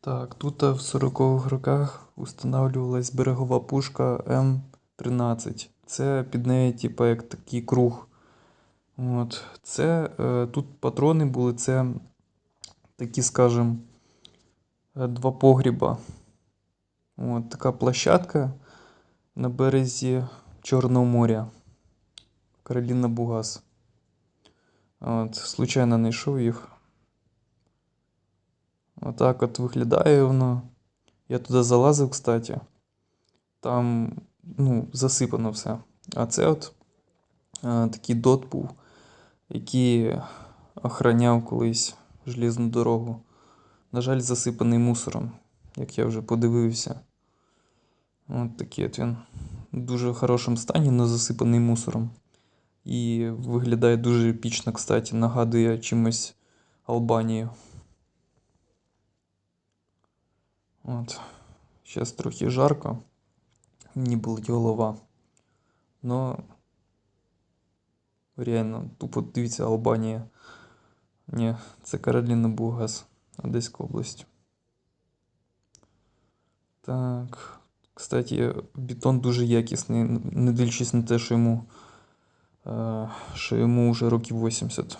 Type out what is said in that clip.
Так, тут в 40-х роках устанавливалась берегова пушка М13. Це під нею, типу, як такий круг. От. Це, е, тут патрони були, це такі, скажем, е, два погріба. От, така площадка на березі Чорного моря. Кароліна Бугас. От, случайно знайшов їх. Отак от виглядає воно. Я туди залазив, кстати. Там, ну, засипано все. А це от е, такий дот був, який охраняв колись желізну дорогу. На жаль, засипаний мусором, як я вже подивився. От такий от він. В дуже хорошому стані, але засипаний мусором. І виглядає дуже епічно, кстати, нагадує чимось Албанію. От. Зараз трохи жарко. Мені болить голова. Но реально, тупо дивіться Албанія. Ні, це Кароліна Бугас, Одеська область. Так. Кстати, бетон дуже якісний, не дивлячись на те, що йому, е, що йому вже років 80.